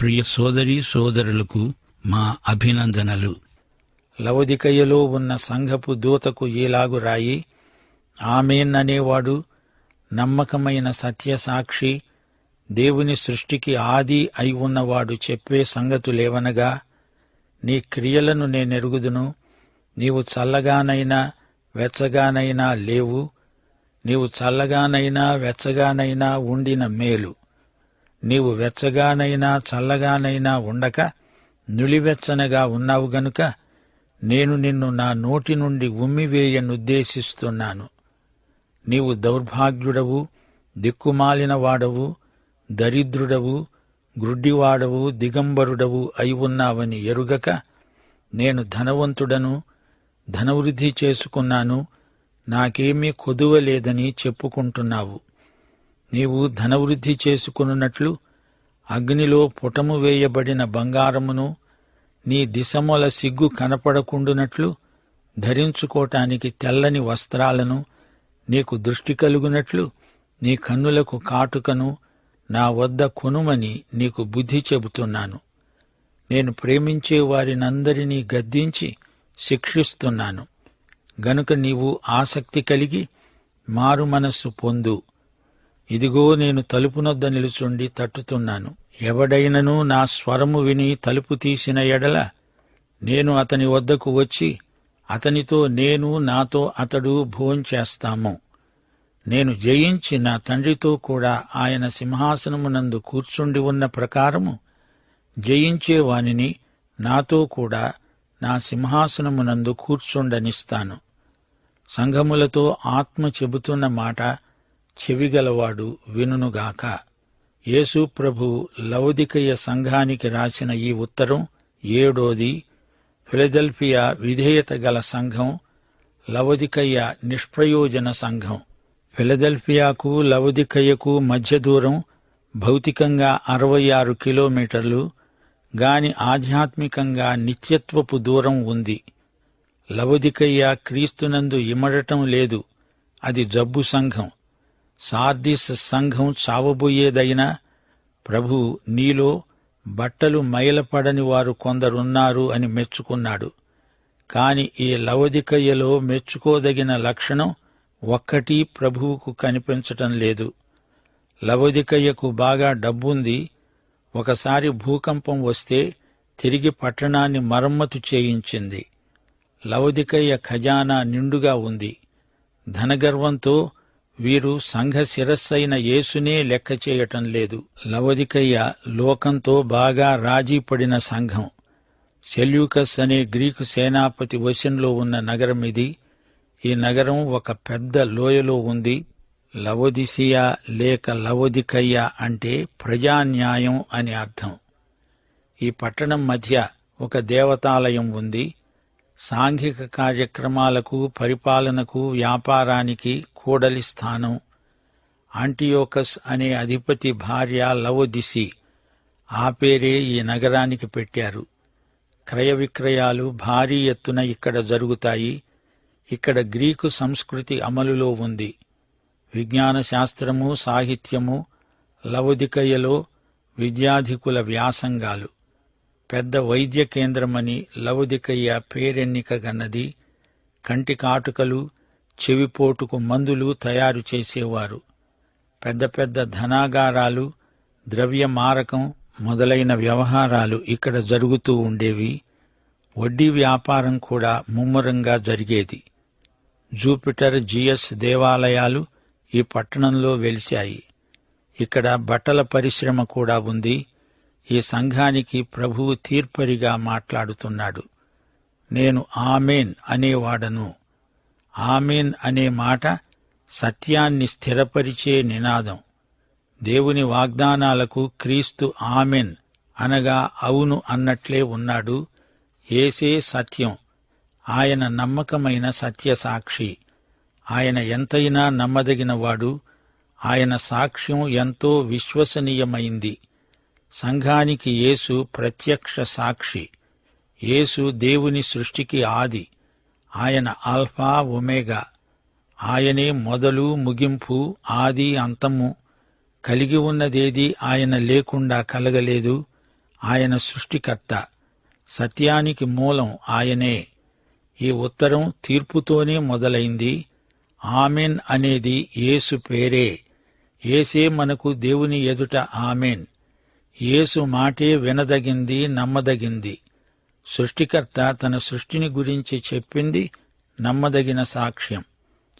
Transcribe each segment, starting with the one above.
ప్రియ సోదరి సోదరులకు మా అభినందనలు. లవదికయ్యలో ఉన్న సంఘపు దూతకు ఈలాగు రాయి ఆమెన్ అనేవాడు నమ్మకమైన సత్యసాక్షి దేవుని సృష్టికి ఆది అయి ఉన్నవాడు చెప్పే సంగతులేవనగా నీ క్రియలను నేనెరుగుదును నీవు చల్లగానైనా వెచ్చగానైనా లేవు నీవు చల్లగానైనా వెచ్చగానైనా ఉండిన మేలు. నీవు వెచ్చగానైనా చల్లగానైనా ఉండక నులివెచ్చనగా ఉన్నావు గనుక నేను నిన్ను నా నోటి నుండి ఉమ్మివేయనుద్దేశిస్తున్నాను. నీవు దౌర్భాగ్యుడవు దిక్కుమాలిన వాడవు దరిద్రుడవు గ్రుడ్డివాడవు దిగంబరుడవు అయి ఉన్నావని ఎరుగక నేను ధనవంతుడను ధనవృద్ధి చేసుకున్నాను నాకేమీ కొదువ లేదని చెప్పుకుంటున్నావు. నీవు ధనవృద్ధి చేసుకున్నట్లు అగ్నిలో పుటము వేయబడిన బంగారమును నీ దిశముల సిగ్గు కనపడకుండునట్లు ధరించుకోటానికి తెల్లని వస్త్రాలను నీకు దృష్టి కలుగునట్లు నీ కన్నులకు కాటుకను నా వద్ద కొనుమని నీకు బుద్ధి చెబుతున్నాను. నేను ప్రేమించే వారినందరినీ గద్దించి శిక్షిస్తున్నాను. గనుక నీవు ఆసక్తి కలిగి మారు మనస్సు పొందు. ఇదిగో నేను తలుపునొద్ద నిలుచుండి తట్టుతున్నాను. ఎవడైనను నా స్వరము విని తలుపు తీసిన ఎడల నేను అతని వద్దకు వచ్చి అతనితో నేను నాతో అతడు భోంచేస్తాము నేను జయించి నా తండ్రితో కూడా ఆయన సింహాసనమునందు కూర్చుండి ఉన్న ప్రకారము జయించేవానిని నాతో కూడా నా సింహాసనమునందు కూర్చుండనిస్తాను. సంఘములతో ఆత్మ చెబుతున్న మాట చెవిగలవాడు వినునుగాక. యేసు ప్రభు లౌదికయ సంఘానికి రాసిన ఈ ఉత్తరం ఏడోది. ఫిలదెల్ఫియా విధేయత గల సంఘం లవదికయ్య నిష్ప్రయోజన సంఘం. ఫిలదెల్ఫియాకు లవదికయ్యకు మధ్య దూరం భౌతికంగా అరవై ఆరు కిలోమీటర్లు గాని ఆధ్యాత్మికంగా నిత్యత్వపు దూరం ఉంది. లవదికయ్య క్రీస్తునందు ఇమడటం లేదు. అది జబ్బు సంఘం. సార్దిస్ సంఘం చావబోయేదైనా ప్రభు నీలో బట్టలు మైలపడని వారు కొందరున్నారు అని మెచ్చుకున్నాడు. కాని ఈ లవదికయ్యలో మెచ్చుకోదగిన లక్షణం ఒక్కటి ప్రభువుకు కనిపించటం లేదు. లవదికయ్యకు బాగా డబ్బుంది. ఒకసారి భూకంపం వస్తే తిరిగి పట్టణాన్ని మరమ్మతు చేయించింది. లవదికయ్య ఖజానా నిండుగా ఉంది. ధనగర్వంతో వీరు సంఘ శిరస్సైన యేసునే లెక్క చేయటం లేదు. లవదికయ్య లోకంతో బాగా రాజీ పడిన సంఘం. సెల్యూకస్ అనే గ్రీకు సేనాపతి వశంలో ఉన్న నగరం ఇది. ఈ నగరం ఒక పెద్ద లోయలో ఉంది. లవదిసియా లేక లవదికయ్య అంటే ప్రజాన్యాయం అని అర్థం. ఈ పట్టణం మధ్య ఒక దేవతాలయం ఉంది. సాంఘిక కార్యక్రమాలకు పరిపాలనకు వ్యాపారానికి కూడలి స్థానం. ఆంటియోకస్ అనే అధిపతి భార్య లవోదిసి ఆ పేరే ఈ నగరానికి పెట్టారు. క్రయ విక్రయాలు భారీ ఎత్తున ఇక్కడ జరుగుతాయి. ఇక్కడ గ్రీకు సంస్కృతి అమలులో ఉంది. విజ్ఞాన శాస్త్రము సాహిత్యము లవదికయలో విద్యాధికుల వ్యాసంగాలు. పెద్ద వైద్య కేంద్రమని లవదికయ్య పేరెన్నిక గన్నది. కంటి కాటుకలు చెవిపోటుకు మందులు తయారు చేసేవారు. పెద్ద పెద్ద ధనాగారాలు ద్రవ్య మారకం మొదలైన వ్యవహారాలు ఇక్కడ జరుగుతూ ఉండేవి. వడ్డీ వ్యాపారం కూడా ముమ్మరంగా జరిగేది. జూపిటర్ జిఎస్ దేవాలయాలు ఈ పట్టణంలో వెలిశాయి. ఇక్కడ బట్టల పరిశ్రమ కూడా ఉంది. ఈ సంఘానికి ప్రభువు తీర్పరిగా మాట్లాడుతున్నాడు. నేను ఆమెన్ అనేవాడను. ఆమెన్ అనే మాట సత్యాన్ని స్థిరపరిచే నినాదం. దేవుని వాగ్దానాలకు క్రీస్తు ఆమెన్ అనగా అవును అన్నట్లే ఉన్నాడు. ఏసే సత్యం. ఆయన నమ్మకమైన సత్యసాక్షి ఆయన ఎంతైనా నమ్మదగినవాడు. ఆయన సాక్ష్యం ఎంతో విశ్వసనీయమైంది. సంఘానికి యేసు ప్రత్యక్ష సాక్షి. యేసు దేవుని సృష్టికి ఆది. ఆయన ఆల్ఫా ఒమేగా. ఆయనే మొదలు ముగింపు ఆది అంతము. కలిగి ఉన్నదేది ఆయన లేకుండా కలగలేదు. ఆయన సృష్టికర్త. సత్యానికి మూలం ఆయనే. ఈ ఉత్తరం తీర్పుతోనే మొదలైంది. ఆమెన్ అనేది యేసు పేరే. ఏసే మనకు దేవుని ఎదుట ఆమెన్. యేసు మాటే వినదగింది నమ్మదగింది. సృష్టికర్త తన సృష్టిని గురించి చెప్పింది నమ్మదగిన సాక్ష్యం.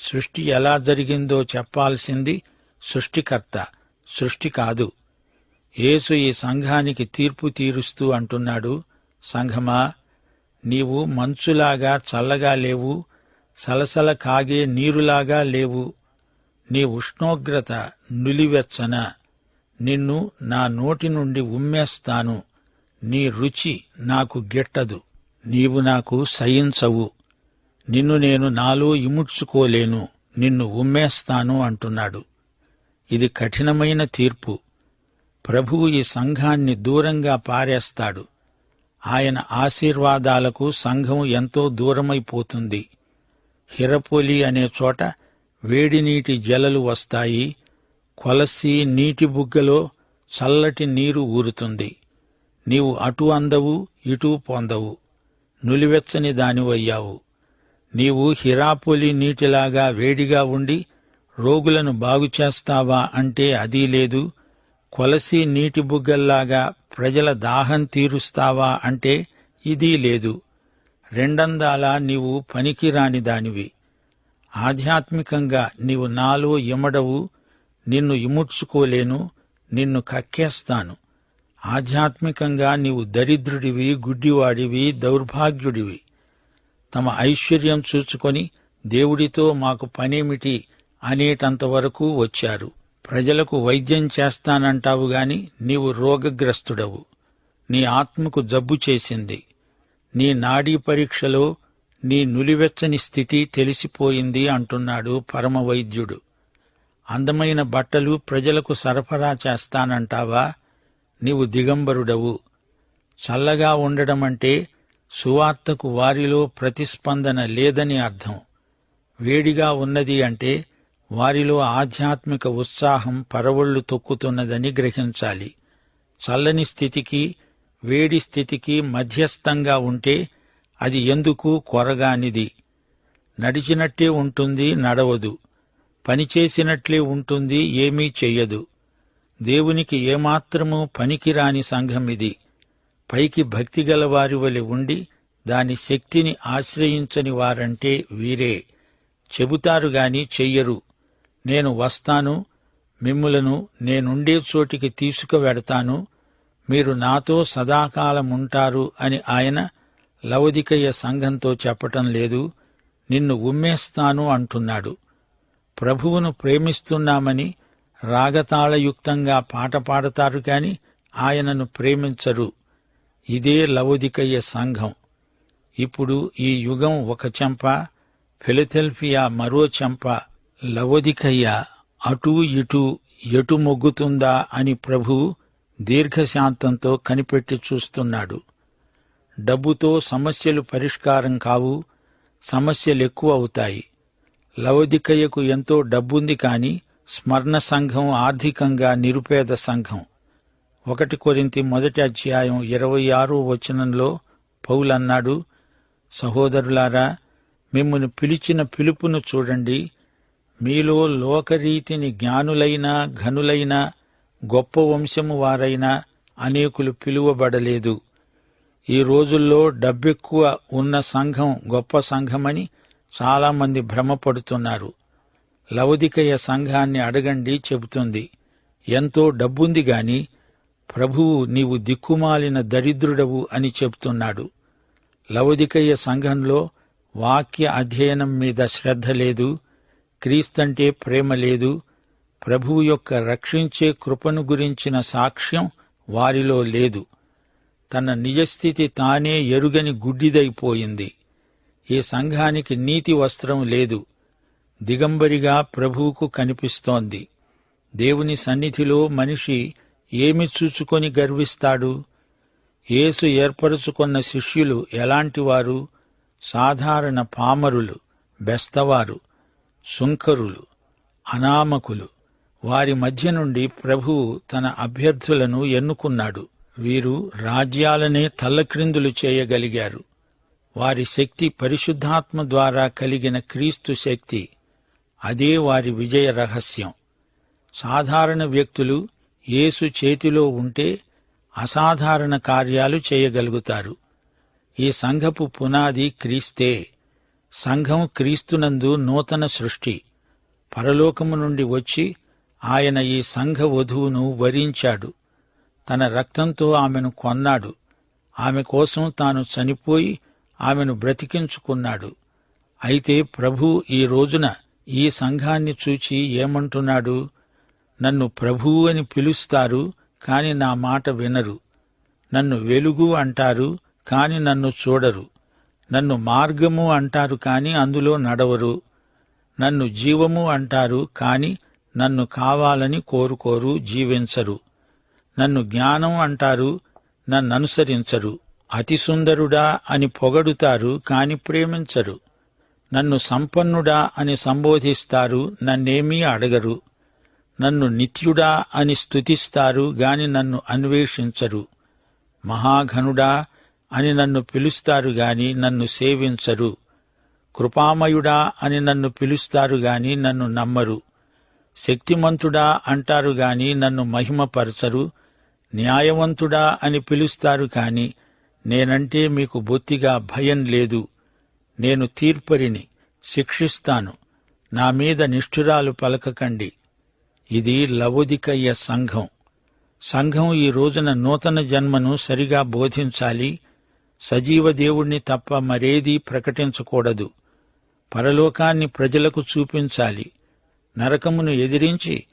సృష్టి ఎలా జరిగిందో చెప్పాల్సింది సృష్టికర్త సృష్టి కాదు. యేసు ఈ సంఘానికి తీర్పు తీరుస్తూ అంటున్నాడు సంఘమా నీవు మంచులాగా చల్లగా లేవు సలసల కాగే నీరులాగా లేవు నీ ఉష్ణోగ్రత నులివెచ్చన. నిన్ను నా నోటి నుండి ఉమ్మేస్తాను. నీ రుచి నాకు గిట్టదు. నీవు నాకు సయించవు నిన్ను నేను నాలో ఇముడ్చుకోలేను. నిన్ను ఉమ్మేస్తాను అంటున్నాడు. ఇది కఠినమైన తీర్పు. ప్రభువు ఈ సంఘాన్ని దూరంగా పారేస్తాడు. ఆయన ఆశీర్వాదాలకు సంఘం ఎంతో దూరమైపోతుంది. హిరపోలి అనే చోట వేడి నీటి జలలు వస్తాయి. కొలసి నీటి బుగ్గలో చల్లటి నీరు ఊరుతుంది. నీవు అటు అందవు ఇటు పొందవు. నులివెచ్చని దానివయ్యావు. నీవు హిరాపోలి నీటిలాగా వేడిగా ఉండి రోగులను బాగు చేస్తావా అంటే అదీ లేదు. కొలసి నీటి బుగ్గల్లాగా ప్రజల దాహం తీరుస్తావా అంటే ఇదీ లేదు. రెండందాలా నీవు పనికిరాని దానివి. ఆధ్యాత్మికంగా నీవు నాలో ఇమడవు నిన్ను ఇముడ్చుకోలేను నిన్ను కక్కేస్తాను. ఆధ్యాత్మికంగా నీవు దరిద్రుడివి గుడ్డివాడివి దౌర్భాగ్యుడివి. తమ ఐశ్వర్యం చూచుకొని దేవుడితో మాకు పనేమిటి అనేటంతవరకు వచ్చారు. ప్రజలకు వైద్యం చేస్తానంటావు గాని నీవు రోగగ్రస్తుడవు. నీ ఆత్మకు జబ్బు చేసింది. నీ నాడీ పరీక్షలో నీ నులివెచ్చని స్థితి తెలిసిపోయింది అంటున్నాడు పరమవైద్యుడు. అందమైన బట్టలు ప్రజలకు సరఫరా చేస్తానంటావా? నీవు దిగంబరుడవు. చల్లగా ఉండడమంటే సువార్తకు వారిలో ప్రతిస్పందన లేదని అర్థం. వేడిగా ఉన్నది అంటే వారిలో ఆధ్యాత్మిక ఉత్సాహం పరవళ్ళు తొక్కుతున్నదని గ్రహించాలి. చల్లని స్థితికి వేడి స్థితికి మధ్యస్థంగా ఉంటే అది ఎందుకు కొరగానిది? నడిచినట్టే ఉంటుంది నడవదు. పనిచేసినట్లే ఉంటుంది ఏమీ చెయ్యదు. దేవునికి ఏమాత్రమూ పనికిరాని సంఘం ఇది. పైకి భక్తిగల వారి వలె ఉండి దాని శక్తిని ఆశ్రయించని వారంటే వీరే. చెబుతారు గాని చెయ్యరు. నేను వస్తాను మిమ్ములను నేనుండే చోటికి తీసుకువెడతాను మీరు నాతో సదాకాలముంటారు అని ఆయన లవదికయ్య సంఘంతో చెప్పటం లేదు నిన్ను ఉమ్మేస్తాను అంటున్నాడు. ప్రభువును ప్రేమిస్తున్నామని రాగతాళయుక్తంగా పాట పాడతారు కాని ఆయనను ప్రేమించరు. ఇదే లవోదికయ్య సంఘం. ఇప్పుడు ఈ యుగం ఒక చెంప ఫిలథెల్ఫియా మరో చెంప లవోదికయ్య అటూ ఇటూ ఎటు మొగ్గుతుందా అని ప్రభువు దీర్ఘశాంతంతో కనిపెట్టి చూస్తున్నాడు. డబ్బుతో సమస్యలు పరిష్కారం కావు సమస్యలు ఎక్కువ అవుతాయి. లవదికయ్యకు ఎంతో డబ్బుంది కాని స్మరణ సంఘం ఆర్థికంగా నిరుపేద సంఘం. ఒకటి కొరింతి మొదటి అధ్యాయం ఇరవై ఆరో వచనంలో పౌలన్నాడు సహోదరులారా మిమ్మల్ని పిలిచిన పిలుపును చూడండి. మీలో లోకరీతిని జ్ఞానులైన ఘనులైన గొప్ప వంశము వారైనా అనేకులు పిలువబడలేదు. ఈ రోజుల్లో డబ్బెక్కువ ఉన్న సంఘం గొప్ప సంఘమని చాలామంది భ్రమపడుతున్నారు. లవదికయ సంఘాన్ని అడగండి చెబుతుంది. ఎంతో డబ్బుంది గాని ప్రభువు నీవు దిక్కుమాలిన దరిద్రుడవు అని చెప్తున్నాడు. లవదికయ్య సంఘంలో వాక్య అధ్యయనం మీద శ్రద్ధ లేదు క్రీస్తంటే ప్రేమ లేదు ప్రభువు యొక్క రక్షించే కృపను గురించిన సాక్ష్యం వారిలో లేదు. తన నిజస్థితి తానే ఎరుగని గుడ్డిదైపోయింది. ఈ సంఘానికి నీతి వస్త్రం లేదు. దిగంబరిగా ప్రభువుకు కనిపిస్తోంది. దేవుని సన్నిధిలో మనిషి ఏమి చూచుకొని గర్విస్తాడు? యేసు ఏర్పరుచుకున్న శిష్యులు ఎలాంటివారు సాధారణ పామరులు బెస్తవారు సుంకరులు అనామకులు. వారి మధ్య నుండి ప్రభువు తన అభ్యర్థులను ఎన్నుకున్నాడు. వీరు రాజ్యాలనే తల్లక్రిందులు చేయగలిగారు. వారి శక్తి పరిశుద్ధాత్మ ద్వారా కలిగిన క్రీస్తు శక్తి. అదే వారి విజయ రహస్యం. సాధారణ వ్యక్తులు యేసు చేతిలో ఉంటే అసాధారణ కార్యాలు చేయగలుగుతారు. ఈ సంఘపు పునాది క్రీస్తే. సంఘం క్రీస్తునందు నూతన సృష్టి. పరలోకము నుండి వచ్చి ఆయన ఈ సంఘ వధువును వరించాడు. తన రక్తంతో ఆమెను కొన్నాడు. ఆమె కోసం తాను చనిపోయి ఆమెను బ్రతికించుకున్నాడు. అయితే ప్రభు ఈ రోజున ఈ సంఘాన్ని చూచి ఏమంటున్నాడు? నన్ను ప్రభువు అని పిలుస్తారు కాని నా మాట వినరు. నన్ను వెలుగు అంటారు కాని నన్ను చూడరు. నన్ను మార్గము అంటారు కాని అందులో నడవరు. నన్ను జీవము అంటారు కాని నన్ను కావాలని కోరుకోరు జీవించరు. నన్ను జ్ఞానం అంటారు నన్ననుసరించరు అతి సుందరుడా అని పొగడుతారు కాని ప్రేమించరు. నన్ను సంపన్నుడా అని సంబోధిస్తారు నన్నేమీ అడగరు. నన్ను నిత్యుడా అని స్తుతిస్తారు గాని నన్ను అన్వేషించరు. మహాఘనుడా అని నన్ను పిలుస్తారు గాని నన్ను సేవించరు. కృపామయుడా అని నన్ను పిలుస్తారు గాని నన్ను నమ్మరు. శక్తిమంతుడా అంటారు గాని నన్ను మహిమపరచరు. న్యాయవంతుడా అని పిలుస్తారు కాని నేనంటే మీకు బొత్తిగా భయం లేదు. నేను తీర్పరిని శిక్షిస్తాను. నా మీద నిష్ఠురాలు పలకకండి. ఇది లవోదికయ్య సంఘం. సంఘం ఈ రోజున నూతన జన్మను సరిగా బోధించాలి. సజీవ దేవుణ్ణి తప్ప మరేదీ ప్రకటించకూడదు. పరలోకాన్ని ప్రజలకు చూపించాలి. నరకమును ఎదిరించి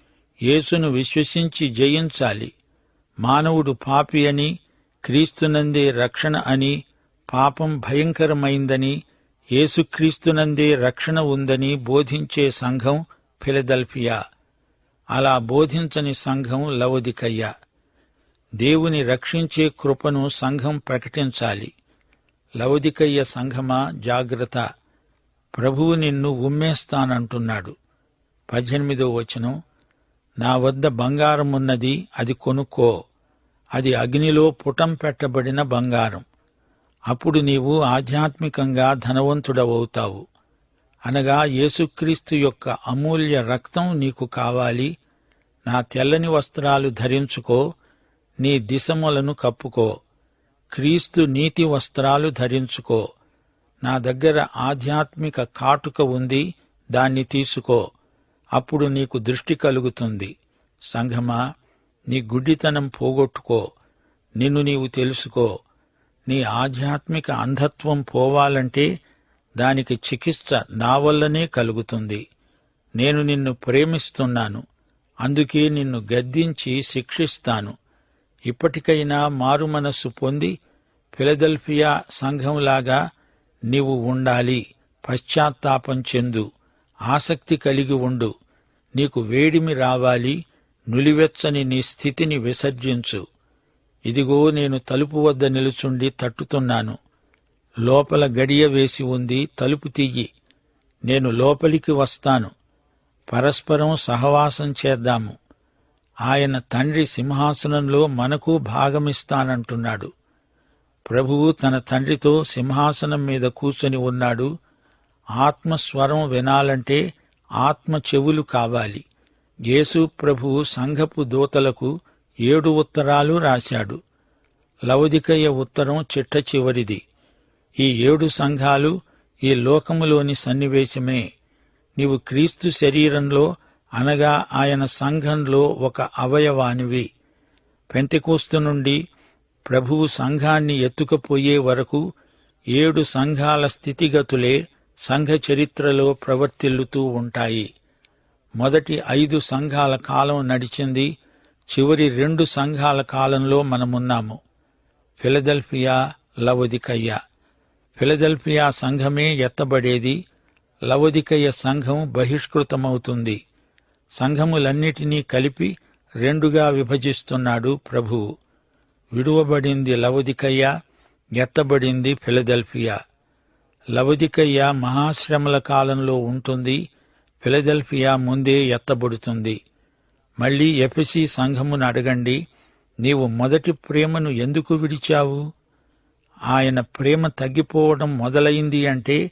యేసును విశ్వసించి జయించాలి. మానవుడు పాపి అని క్రీస్తునందే రక్షణ అని పాపం భయంకరమైందని యేసుక్రీస్తునందే రక్షణ ఉందని బోధించే సంఘం ఫిలదల్ఫియా. అలా బోధించని సంఘం లవదికయ్య. దేవుని రక్షించే కృపను సంఘం ప్రకటించాలి. లవదికయ్య సంఘమా జాగ్రత్త. ప్రభువు నిన్ను ఉమ్మేస్తానంటున్నాడు. పద్దెనిమిదో వచనం. నా వద్ద బంగారం ఉన్నది అది కొనుక్కో. అది అగ్నిలో పుటం పెట్టబడిన బంగారం. అప్పుడు నీవు ఆధ్యాత్మికంగా ధనవంతుడవవుతావు అనగా యేసుక్రీస్తు యొక్క అమూల్య రక్తం నీకు కావాలి. నా తెల్లని వస్త్రాలు ధరించుకో నీ దిశములను కప్పుకో. క్రీస్తు నీతి వస్త్రాలు ధరించుకో. నా దగ్గర ఆధ్యాత్మిక కాటుక ఉంది దాన్ని తీసుకో. అప్పుడు నీకు దృష్టి కలుగుతుంది. సంఘమా నీ గుడ్డితనం పోగొట్టుకో. నిన్ను నీవు తెలుసుకో. నీ ఆధ్యాత్మిక అంధత్వం పోవాలంటే దానికి చికిత్స నా వల్లనే కలుగుతుంది. నేను నిన్ను ప్రేమిస్తున్నాను. అందుకే నిన్ను గద్దించి శిక్షిస్తాను. ఇప్పటికైనా మారుమనస్సు పొంది ఫిలదెల్ఫియా సంఘంలాగా నీవు ఉండాలి. పశ్చాత్తాపం చెందు. ఆసక్తి కలిగి ఉండు. నీకు వేడిమి రావాలి. నులివెచ్చని నీ స్థితిని విసర్జించు. ఇదిగో నేను తలుపు వద్ద నిలుచుండి తట్టుతున్నాను. లోపల గడియ వేసి ఉంది తలుపు తీయి. నేను లోపలికి వస్తాను. పరస్పరం సహవాసం చేద్దాము. ఆయన తండ్రి సింహాసనంలో మనకు భాగమిస్తానంటున్నాడు. ప్రభువు తన తండ్రితో సింహాసనం మీద కూర్చొని ఉన్నాడు. ఆత్మస్వరం వినాలంటే ఆత్మ చెవులు కావాలి. యేసు ప్రభువు సంఘపు దూతలకు ఏడు ఉత్తరాలు రాశాడు. లవదికయ్య ఉత్తరం చిట్ట చివరిది. ఈ ఏడు సంఘాలు ఈ లోకములోని సన్నివేశమే. నీవు క్రీస్తు శరీరంలో అనగా ఆయన సంఘంలో ఒక అవయవానివి. పెంతకూస్తు నుండి ప్రభువు సంఘాన్ని ఎత్తుకుపోయే వరకు ఏడు సంఘాల స్థితిగతులే సంఘ చరిత్రలో ప్రవర్తిల్లుతూ ఉంటాయి. మొదటి ఐదు సంఘాల కాలం నడిచింది. చివరి రెండు సంఘాల కాలంలో మనమున్నాము. ఫిలదెల్ఫియా లవదికయ్య. ఫిలదెల్ఫియా సంఘమే ఎత్తబడేది. లవదికయ్య సంఘం బహిష్కృతమవుతుంది. సంఘములన్నిటినీ కలిపి రెండుగా విభజిస్తున్నాడు ప్రభువు విడువబడింది లవదికయ్య ఎత్తబడింది ఫిలదెల్ఫియా. లవదికయ్య మహాశ్రమల కాలంలో ఉంటుంది. ఫిలదెల్ఫియా ముందే ఎత్తబడుతుంది. మళ్ళీ ఎఫెసి సంఘమును అడగండి నీవు మొదటి ప్రేమను ఎందుకు విడిచావు? ఆయన ప్రేమ తగ్గిపోవడం మొదలైంది అంటే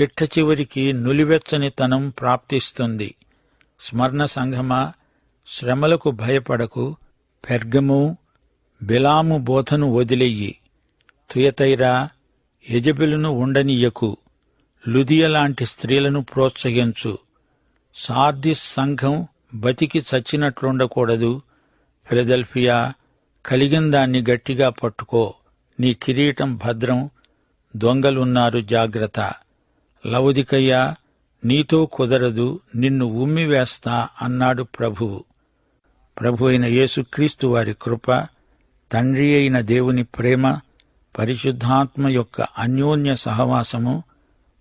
చిట్ట చివరికి నులివెచ్చనితనం ప్రాప్తిస్తుంది. స్మరణ సంఘమా శ్రమలకు భయపడకు పెర్గము బిలాము బోధను వదిలెయ్యి తుయతైరా యజబిలును ఉండనీయకు లుదియలాంటి స్త్రీలను ప్రోత్సహించు. సార్దిస్ సంఘం బతికి చచ్చినట్లుండకూడదు. ఫిలదెల్ఫియా కలిగిన దాన్ని గట్టిగా పట్టుకో. నీ కిరీటం భద్రం. దొంగలున్నారు జాగ్రత్త. లవుదికయ్యా నీతో కుదరదు. నిన్ను ఉమ్మివేస్తా అన్నాడు ప్రభువు ప్రభు అయిన యేసుక్రీస్తు వారి కృప తండ్రి అయిన దేవుని ప్రేమ పరిశుద్ధాత్మ యొక్క అన్యోన్య సహవాసము